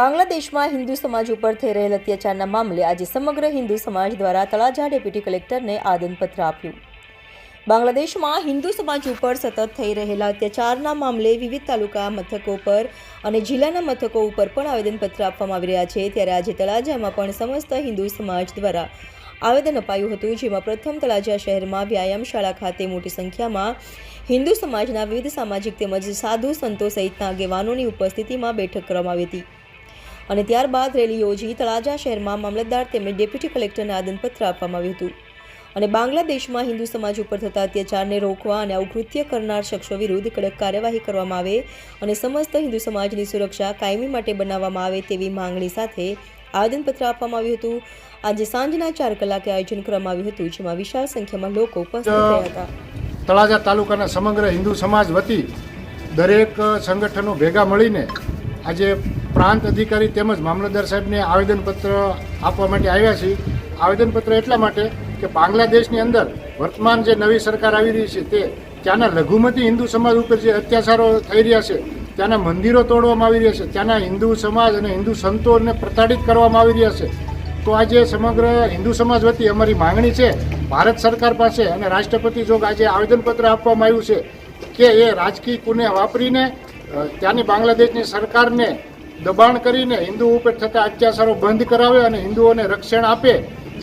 બાંગ્લાદેશમાં હિન્દુ સમાજ ઉપર થઈ રહેલ અત્યાચારના મામલે આજે સમગ્ર હિન્દુ સમાજ દ્વારા તળાજા ડેપ્યુટી કલેક્ટરને આદનપત્ર આપ્યું. બાંગ્લાદેશમાં હિન્દુ સમાજ ઉપર સતત થઈ રહેલા અત્યાચારના મામલે વિવિધ તાલુકા મથકો પર અને જિલ્લાના મથકો ઉપર પણ આવેદનપત્ર આપવામાં આવી રહ્યા છે. ત્યારે આજે તળાજામાં પણ સમસ્ત હિન્દુ સમાજ દ્વારા આવેદન અપાયું હતું, જેમાં પ્રથમ તળાજા શહેરમાં વ્યાયામ શાળા ખાતે મોટી સંખ્યામાં હિન્દુ સમાજના વિવિધ સામાજિક તેમજ સાધુ સંતો સહિતના આગેવાનોની ઉપસ્થિતિમાં બેઠક કરવામાં આવી હતી. અને ત્યારબાદ રેલી યોજી તળાજા શહેરમાં મામલતદાર તેમજ ડેપ્યુટી કલેક્ટરને આદનપત્ર આપવામાં આવ્યું હતું. અને બાંગ્લાદેશમાં હિન્દુ સમાજ ઉપર થતા અત્યાચારને રોકવા અને આવું કૃત્ય કરનાર શખ્સો વિરુદ્ધ કડક કાર્યવાહી કરવામાં આવે અને સમસ્ત હિન્દુ સમાજની સુરક્ષા કાયમી માટે બનાવવામાં આવે તેવી માંગણી સાથે આવેદનપત્ર આપવામાં આવ્યું હતું. આજે સાંજના ચાર કલાકે આયોજન કરવામાં આવ્યું હતું જેમાં વિશાળ સંખ્યામાં લોકો ઉપસ્થિત રહ્યા હતા. તળાજા તાલુકાના સમગ્ર હિન્દુ સમાજ વતી દરેક સંગઠનો ભેગા મળીને આજે પ્રાંત અધિકારી તેમજ મામલતદાર સાહેબને આવેદનપત્ર આપવા માટે આવ્યા છીએ. આવેદનપત્ર એટલા માટે કે બાંગ્લાદેશની અંદર વર્તમાન જે નવી સરકાર આવી રહી છે તે ત્યાંના લઘુમતી હિન્દુ સમાજ ઉપર જે અત્યાચારો થઈ રહ્યા છે, ત્યાંના મંદિરો તોડવામાં આવી રહ્યા છે, ત્યાંના હિન્દુ સમાજ અને હિન્દુ સંતોને પ્રતાડિત કરવામાં આવી રહ્યા છે. તો આજે સમગ્ર હિન્દુ સમાજ વતી અમારી માંગણી છે, ભારત સરકાર પાસે અને રાષ્ટ્રપતિ જોગ આજે આવેદનપત્ર આપવામાં આવ્યું છે કે એ રાજકીય કુને વાપરીને ત્યાંની બાંગ્લાદેશની સરકારને દબાણ કરીને હિન્દુ ઉપર થતા અત્યાચારો બંધ કરાવે અને હિન્દુઓને રક્ષણ આપે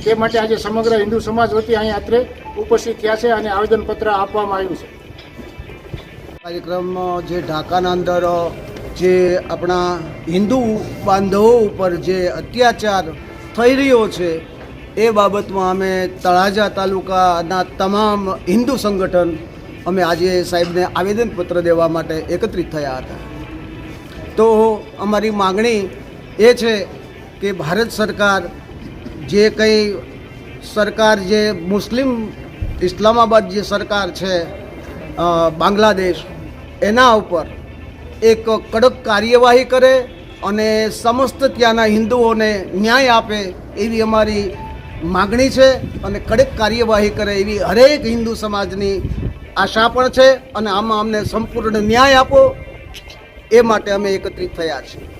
તે માટે આજે સમગ્ર હિન્દુ સમાજ વતી અહીંયા અત્રે ઉપસ્થિત થયા છે અને આવેદનપત્ર આપવામાં આવ્યું છે. કાર્યક્રમ જે ઢાકાના અંદર જે આપણા હિન્દુ બાંધવો ઉપર જે અત્યાચાર થઈ રહ્યો છે, એ બાબતમાં અમે તળાજા તાલુકાના તમામ હિન્દુ સંગઠન અમે આજે સાહેબને આવેદનપત્ર દેવા માટે એકત્રિત થયા હતા. તો અમારી માગણી એ છે કે ભારત સરકાર જે કંઈ સરકાર જે મુસ્લિમ ઇસ્લામાબાદ જે સરકાર છે બાંગ્લાદેશ, એના ઉપર એક કડક કાર્યવાહી કરે અને સમસ્ત ત્યાંના હિન્દુઓને ન્યાય આપે એવી અમારી માગણી છે અને કડક કાર્યવાહી કરે એવી હરેક હિન્દુ સમાજની આશા પણ છે અને આમાં અમને સંપૂર્ણ ન્યાય આપો. એ માટે અમે એકત્રિત થયા છીએ.